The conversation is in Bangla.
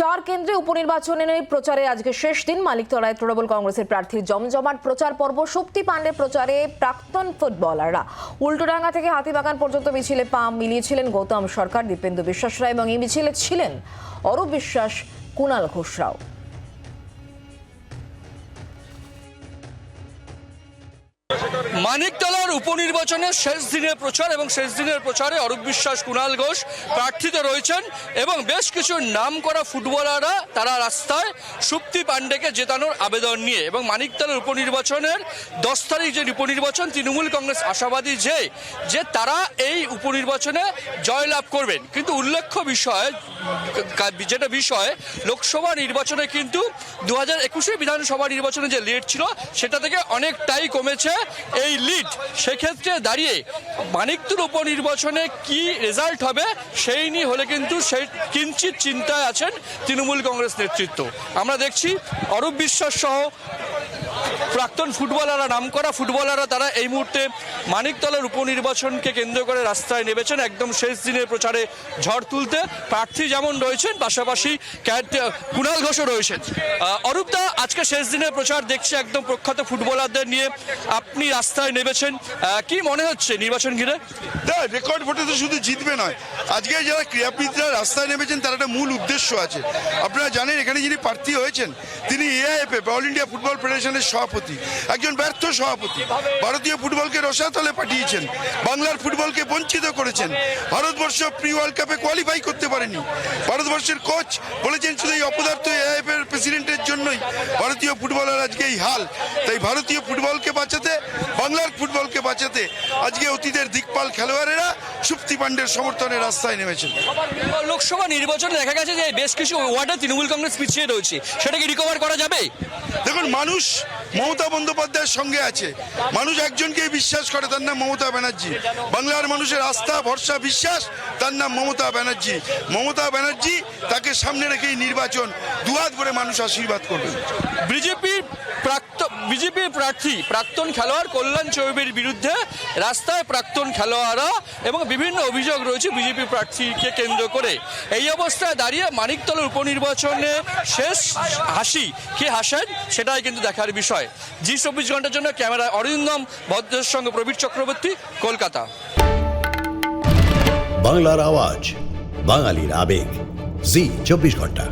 চার কেন্দ্রে উপনির্বাচনের প্রচারে আজকে শেষ দিন। মালিকতলায় তৃণমূল কংগ্রেসের প্রার্থীর জমজমাট প্রচার পর্ব। শক্তি পাণ্ডে প্রচারে প্রাক্তন ফুটবলাররা। উল্টোডাঙ্গা থেকে হাতিবাগান পর্যন্ত মিছিলে পা মিলিয়েছিলেন গৌতম সরকার, দীপেন্দু বিশ্বাস রায় এবং এই মিছিলে ছিলেন অরূপ বিশ্বাস কুণাল ঘোষরাও মানিকতলার উপনির্বাচনের শেষ দিনের প্রচার এবং শেষ দিনের প্রচারে অরূপ বিশ্বাস কুণাল ঘোষ প্রার্থিত রয়েছেন এবং বেশ কিছু নাম করা ফুটবলাররা তারা রাস্তায় সুপ্তি পাণ্ডেকে জেতানোর আবেদন নিয়ে এবং মানিকতলার উপনির্বাচনের দশ তারিখ যে উপনির্বাচন, তৃণমূল কংগ্রেস আশাবাদী যে যে তারা এই উপনির্বাচনে জয়লাভ করবেন। কিন্তু উল্লেখ্য বিষয় যেটা বিষয়, লোকসভা নির্বাচনে কিন্তু দু হাজার একুশে বিধানসভা নির্বাচনে যে লিড ছিল, সেটা থেকে অনেকটাই কমেছে। এই লিড সেক্ষেত্রে দাঁড়িয়ে মানিকতুর উপনির্বাচনে কি রেজাল্ট হবে, সেই নিয়ে হলে কিন্তু সেই কিঞ্চিত চিন্তায় আছেন তৃণমূল কংগ্রেস নেতৃত্ব। আমরা দেখছি অরূপ বিশ্বাস সহ প্রাক্তন ফুটবলাররা, নামকরা ফুটবলাররা, তারা এই মুহূর্তে মানিকতলার উপনির্বাচনকে কেন্দ্র করে রাস্তায় নেমেছেন একদম শেষ দিনের প্রচারে ঝড় তুলতে। প্রার্থী যেমন রয়েছেন, পাশাপাশি কুণাল ঘোষও রয়েছেন। অরূপদা, আজকে শেষ দিনের প্রচার দেখছি একদম প্রখ্যাত ফুটবলারদের নিয়ে আপনি রাস্তায় নেমেছেন। কি মনে হচ্ছে নির্বাচন ঘিরে? রেকর্ড ভোটে তো শুধু জিতবে নয়। আজকে যারা ক্রীড়াবিদরা রাস্তায় নেমেছেন, তার একটা মূল উদ্দেশ্য আছে। আপনারা জানেন, এখানে যিনি প্রার্থী হয়েছেন, তিনি এআইএফএ অল ইন্ডিয়া ফুটবল ফেডারেশনের সভাপতি একজন ব্যর্থ সভাপতি। ভারতীয় ফুটবলকে রসাতলে পাঠিয়েছেন বাংলার ফুটবলকে বঞ্চিত করেছেন। ভারতবর্ষ প্রি ওয়ার্ল্ড কাপে কোয়ালিফাই করতে পারেনি। ভারতবর্ষের কোচ বলেছেন শুধু এই অপদার্থ এআইএফ এর প্রেসিডেন্টের জন্যই ভারতীয় ফুটবলার আজকে এই হাল। তাই ভারতীয় ফুটবলকে বাঁচাতে বাংলার ফুটবলকে বাঁচাতে আজকে অতীতের দিকপাল খেলোয়াড়েরা সুপ্তি পাণ্ডের সমর্থনে রাস্তায় নেমেছেন। লোকসভা নির্বাচনে দেখা গেছে যে বেশ কিছু ওয়ার্ডে তৃণমূল কংগ্রেস পিছিয়ে রয়েছে। সেটাকে রিকভার করা যাবে? দেখুন মানুষ মমতা বন্দ্যোপাধ্যায়ের সঙ্গে আছে। মানুষ একজনকে বিশ্বাস করে, তার নাম মমতা ব্যানার্জি। বাংলার মানুষের আস্থা, ভরসা, বিশ্বাস, তার নাম মমতা ব্যানার্জি। মমতা ব্যানার্জি তাকে সামনে রেখেই নির্বাচন দুহাত করে মানুষ আশীর্বাদ করবে। বিজেপির প্রাক্তন বিজেপির প্রার্থী প্রাক্তন খেলোয়াড় কল্যাণ চৌবের বিরুদ্ধে রাস্তায় প্রাক্তন খেলোয়াড়রা এবং বিভিন্ন অভিযোগ রয়েছে বিজেপি প্রার্থীকে কেন্দ্র করে। এই অবস্থায় দাঁড়িয়ে মানিকতলার উপনির্বাচনে শেষ হাসি কে হাসেন সেটাই কিন্তু দেখার বিষয়। জি চব্বিশ ঘণ্টার জন্য ক্যামেরায় অরিন্দম ভদ্রের সঙ্গে প্রবীর চক্রবর্তী, কলকাতা। বাংলার আওয়াজ, বাঙালির আবেগ। জি চব্বিশ ঘণ্টা।